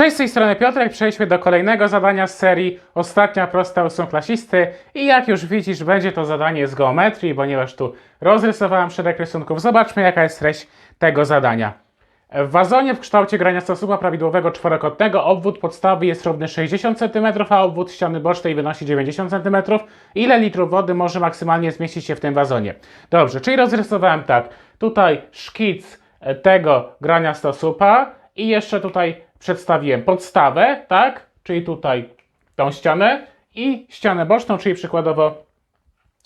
Cześć, z tej strony Piotrek. Przejdźmy do kolejnego zadania z serii Ostatnia prosta ósmą klasisty. I jak już widzisz, będzie to zadanie z geometrii, ponieważ tu rozrysowałem szereg rysunków. Zobaczmy, jaka jest treść tego zadania. W wazonie w kształcie grania stosupa prawidłowego czworokątnego obwód podstawy jest równy 60 cm, a obwód ściany bocznej wynosi 90 cm. Ile litrów wody może maksymalnie zmieścić się w tym wazonie? Dobrze, czyli rozrysowałem tak. Tutaj szkic e, tego grania stosupa i jeszcze tutaj przedstawiłem podstawę, tak? Czyli tutaj tą ścianę i ścianę boczną, czyli przykładowo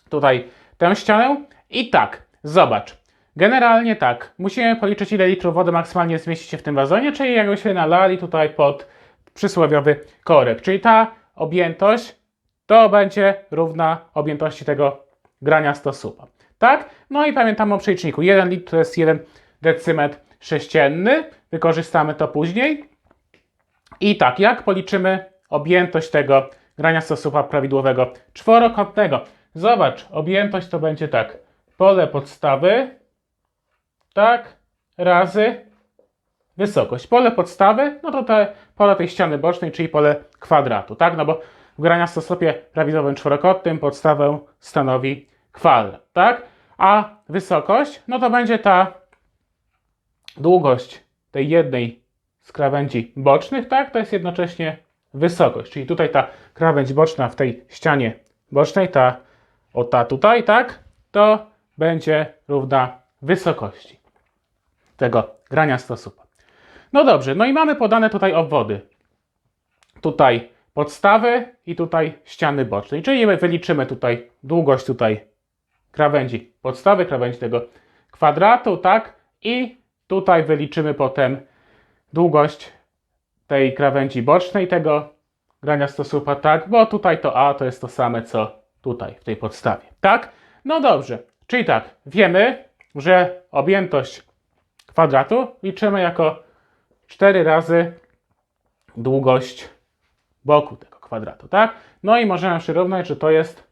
tutaj tę ścianę. I tak, zobacz. Generalnie tak, musimy policzyć ile litrów wody maksymalnie zmieści się w tym wazonie, czyli jakbyśmy nalali tutaj pod przysłowiowy korek. Czyli ta objętość to będzie równa objętości tego grania stosupa. Tak? No i pamiętamy o przeliczniku. 1 litr to jest 1 decymetr sześcienny. Wykorzystamy to później. I tak, jak policzymy objętość tego grania stosupa prawidłowego czworokątnego? Zobacz, objętość to będzie tak. Pole podstawy, tak, razy wysokość. Pole podstawy, no to te pole tej ściany bocznej, czyli pole kwadratu, tak? No bo w grania stosopie prawidłowym czworokątnym podstawę stanowi kwadrat, tak? A wysokość, no to będzie ta długość tej jednej z krawędzi bocznych, tak? To jest jednocześnie wysokość, czyli tutaj ta krawędź boczna w tej ścianie bocznej, ta o ta tutaj, tak? To będzie równa wysokości tego grania stosupa. No dobrze, no i mamy podane tutaj obwody. Tutaj podstawy i tutaj ściany bocznej. Czyli my wyliczymy tutaj długość tutaj krawędzi podstawy, krawędzi tego kwadratu, tak? I tutaj wyliczymy potem długość tej krawędzi bocznej tego grania stosupa, tak? Bo tutaj to A to jest to same co tutaj w tej podstawie, tak? No dobrze, czyli tak, wiemy, że objętość kwadratu liczymy jako 4 razy długość boku tego kwadratu, tak? No i możemy przyrównać, że to jest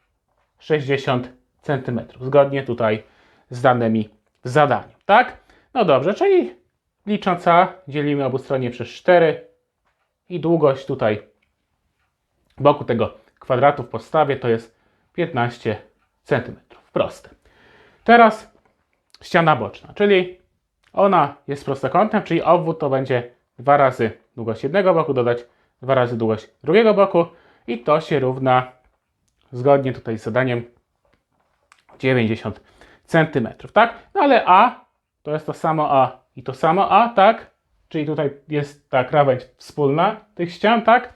60 cm, zgodnie tutaj z danymi w zadaniu, tak? No dobrze, czyli licząc A dzielimy obustronnie przez 4 i długość tutaj boku tego kwadratu w podstawie to jest 15 cm. Proste. Teraz ściana boczna, czyli ona jest prostokątem, czyli obwód to będzie 2 razy długość jednego boku, dodać 2 razy długość drugiego boku i to się równa, zgodnie tutaj z zadaniem, 90 cm, tak? No ale A to jest to samo A i to samo A, tak? Czyli tutaj jest ta krawędź wspólna tych ścian, tak?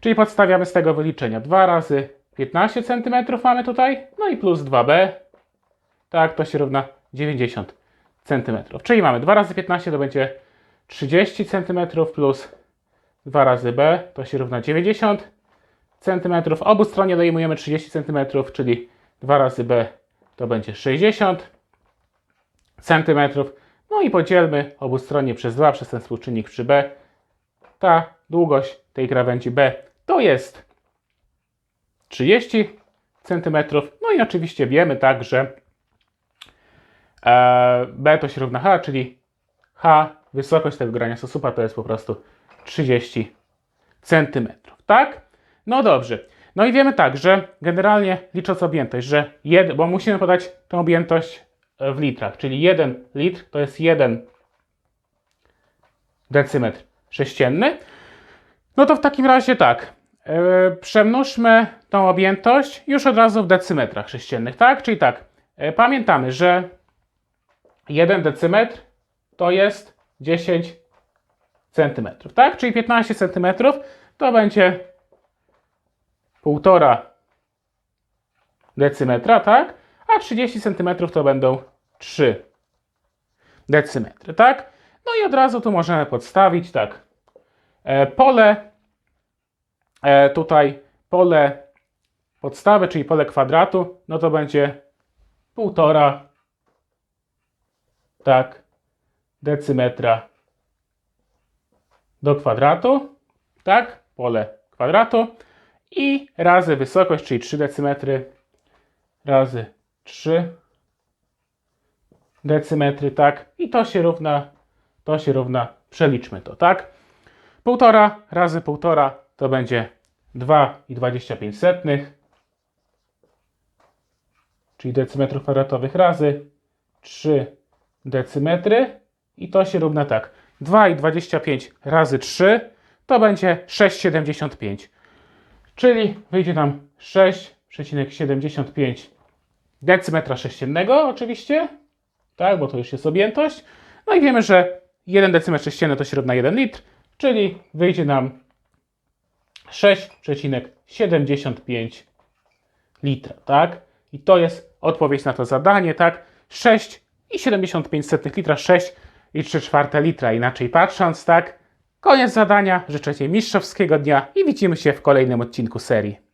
Czyli podstawiamy z tego wyliczenia 2 razy 15 cm mamy tutaj, no i plus 2b, tak? To się równa 90 cm. Czyli mamy 2 razy 15 to będzie 30 cm plus 2 razy b to się równa 90 cm. Obu stronie dojmujemy 30 cm, czyli 2 razy b to będzie 60 cm. No i podzielmy obu stronie przez 2 przez ten współczynnik przy b. Ta długość tej krawędzi b to jest 30 cm. No i oczywiście wiemy tak, że e, b to się równa h, czyli h, wysokość tego grania stosupa to jest po prostu 30 cm. Tak? No dobrze. No i wiemy tak, że generalnie licząc objętość, że jed, bo musimy podać tę objętość w litrach, czyli 1 litr to jest 1 decymetr sześcienny. No to w takim razie tak, yy, przemnóżmy tą objętość już od razu w decymetrach sześciennych, tak? Czyli tak, yy, pamiętamy, że 1 decymetr to jest 10 centymetrów, tak? Czyli 15 centymetrów to będzie 1,5 decymetra, tak? A 30 centymetrów to będą 3 decymetry, tak? No i od razu tu możemy podstawić, tak, e, pole, e, tutaj pole podstawy, czyli pole kwadratu, no to będzie 1,5 tak, decymetra do kwadratu, tak, pole kwadratu i razy wysokość, czyli 3 decymetry razy 3 decymetry, tak, i to się równa, to się równa, przeliczmy to, tak. 1,5 razy 1,5 to będzie 2,25, czyli decymetrów kwadratowych razy 3 decymetry i to się równa tak. 2,25 razy 3 to będzie 6,75. Czyli wyjdzie nam 6,75 decymetra sześciennego oczywiście. Tak, bo to już jest objętość. No i wiemy, że 1 decymetr sześcienny to równa 1 litr, czyli wyjdzie nam 6,75 litra, tak? I to jest odpowiedź na to zadanie, tak? 6,75 litra, 6 i 3 czwarte litra. Inaczej patrząc, tak? Koniec zadania. Życzę Ci mistrzowskiego dnia i widzimy się w kolejnym odcinku serii.